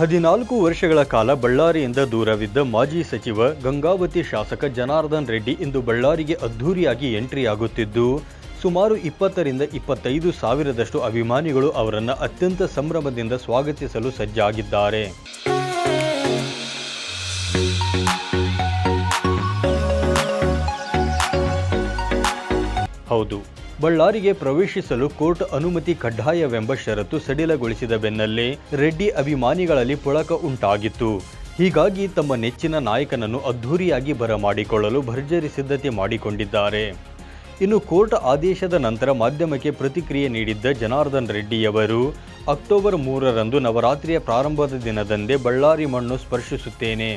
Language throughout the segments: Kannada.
ಹದಿನಾಲ್ಕು ವರ್ಷಗಳ ಕಾಲ ಬಳ್ಳಾರಿಯಿಂದ ದೂರವಿದ್ದ ಮಾಜಿ ಸಚಿವ ಗಂಗಾವತಿ ಶಾಸಕ ಜನಾರ್ದನ್ ರೆಡ್ಡಿ ಇಂದು ಬಳ್ಳಾರಿಗೆ ಅದ್ಧೂರಿಯಾಗಿ ಎಂಟ್ರಿಯಾಗುತ್ತಿದ್ದು ಸುಮಾರು ಇಪ್ಪತ್ತರಿಂದ ಇಪ್ಪತ್ತೈದು ಸಾವಿರದಷ್ಟು ಅಭಿಮಾನಿಗಳು ಅವರನ್ನು ಅತ್ಯಂತ ಸಂಭ್ರಮದಿಂದ ಸ್ವಾಗತಿಸಲು ಸಜ್ಜಾಗಿದ್ದಾರೆ. ಹೌದು. ಬಳ್ಳಾರಿಗೆ ಪ್ರವೇಶಿಸಲು ಕೋರ್ಟ್ ಅನುಮತಿ ಕಡ್ಡಾಯವೆಂಬ ಷರತ್ತು ಸಡಿಲಗೊಳಿಸಿದ ಬೆನ್ನಲ್ಲೇ ರೆಡ್ಡಿ ಅಭಿಮಾನಿಗಳಲ್ಲಿ ಪುಳಕ ಉಂಟಾಗಿತ್ತು. ಹೀಗಾಗಿ ತಮ್ಮ ನೆಚ್ಚಿನ ನಾಯಕನನ್ನು ಅದ್ಧೂರಿಯಾಗಿ ಬರಮಾಡಿಕೊಳ್ಳಲು ಭರ್ಜರಿ ಸಿದ್ಧತೆ ಮಾಡಿಕೊಂಡಿದ್ದಾರೆ. ಇನ್ನು ಕೋರ್ಟ್ ಆದೇಶದ ನಂತರ ಮಾಧ್ಯಮಕ್ಕೆ ಪ್ರತಿಕ್ರಿಯೆ ನೀಡಿದ್ದ ಜನಾರ್ದನ್ ರೆಡ್ಡಿಯವರು, ಅಕ್ಟೋಬರ್ ಮೂರರಂದು ನವರಾತ್ರಿಯ ಪ್ರಾರಂಭದ ದಿನದಂದೇ ಬಳ್ಳಾರಿ ಮಣ್ಣು ಸ್ಪರ್ಶಿಸುತ್ತೇನೆ.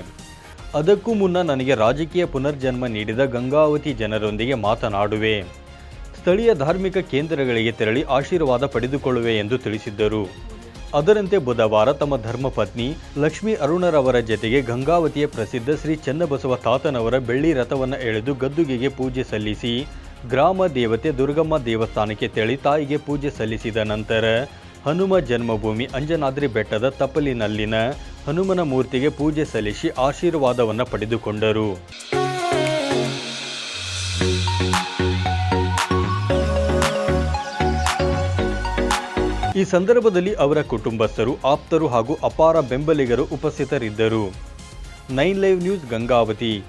ಅದಕ್ಕೂ ಮುನ್ನ ನನಗೆ ರಾಜಕೀಯ ಪುನರ್ಜನ್ಮ ನೀಡಿದ ಗಂಗಾವತಿ ಜನರೊಂದಿಗೆ ಮಾತನಾಡುವೆ. ಸ್ಥಳೀಯ ಧಾರ್ಮಿಕ ಕೇಂದ್ರಗಳಿಗೆ ತೆರಳಿ ಆಶೀರ್ವಾದ ಪಡೆದುಕೊಳ್ಳುವೆ ಎಂದು ತಿಳಿಸಿದ್ದರು. ಅದರಂತೆ ಬುಧವಾರ ತಮ್ಮ ಧರ್ಮಪತ್ನಿ ಲಕ್ಷ್ಮೀ ಅರುಣರವರ ಜತೆಗೆ ಗಂಗಾವತಿಯ ಪ್ರಸಿದ್ಧ ಶ್ರೀ ಚನ್ನಬಸವ ತಾತನವರ ಬೆಳ್ಳಿ ರಥವನ್ನು ಎಳೆದು ಗದ್ದುಗೆಗೆ ಪೂಜೆ ಸಲ್ಲಿಸಿ ಗ್ರಾಮ ದೇವತೆ ದುರ್ಗಮ್ಮ ದೇವಸ್ಥಾನಕ್ಕೆ ತೆರಳಿ ತಾಯಿಗೆ ಪೂಜೆ ಸಲ್ಲಿಸಿದ ನಂತರ ಹನುಮ ಜನ್ಮಭೂಮಿ ಅಂಜನಾದ್ರಿ ಬೆಟ್ಟದ ತಪ್ಪಲಿನಲ್ಲಿನ ಹನುಮನ ಮೂರ್ತಿಗೆ ಪೂಜೆ ಸಲ್ಲಿಸಿ ಆಶೀರ್ವಾದವನ್ನು ಪಡೆದುಕೊಂಡರು. ಈ ಸಂದರ್ಭದಲ್ಲಿ ಅವರ ಕುಟುಂಬಸ್ಥರು ಆಪ್ತರು ಹಾಗೂ ಅಪಾರ ಬೆಂಬಲಿಗರು ಉಪಸ್ಥಿತರಿದ್ದರು. Nine live news Gangavati.